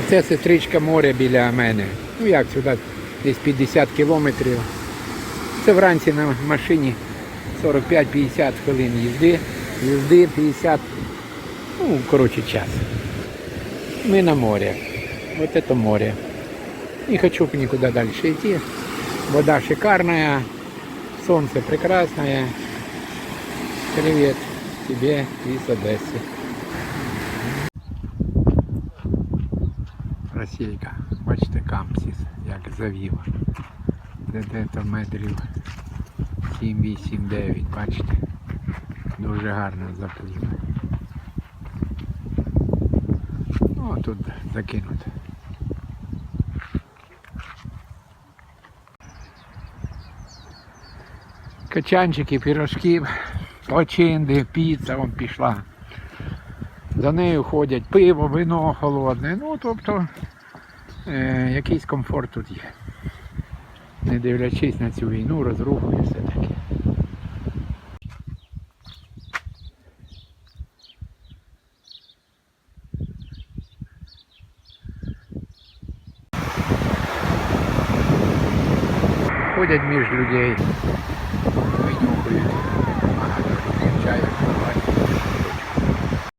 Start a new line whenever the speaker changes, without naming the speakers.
Оце сестричка моря біля мене. Ну як сюди, десь 50 кілометрів. Це вранці на машині 45-50 хвилин їзди. Їзди 50, ну, коротше, час. Ми на море. Вот это море. Не хочу никуда дальше идти. Вода шикарная, солнце прекрасное. Привет тебе из Одессы. Російка, бачите, кампсіс, як завіла. Де де метрів 7, 8, 9, бачите. Дуже гарно запліва. Ну, тут закинуто. Качанчики, пірожки, очинди, піца вон пішла. За нею ходять пиво, вино холодне. Ну, тобто е, якийсь комфорт тут є. Не дивлячись на цю війну, розруху і все таке. Ходять між людей, чаю,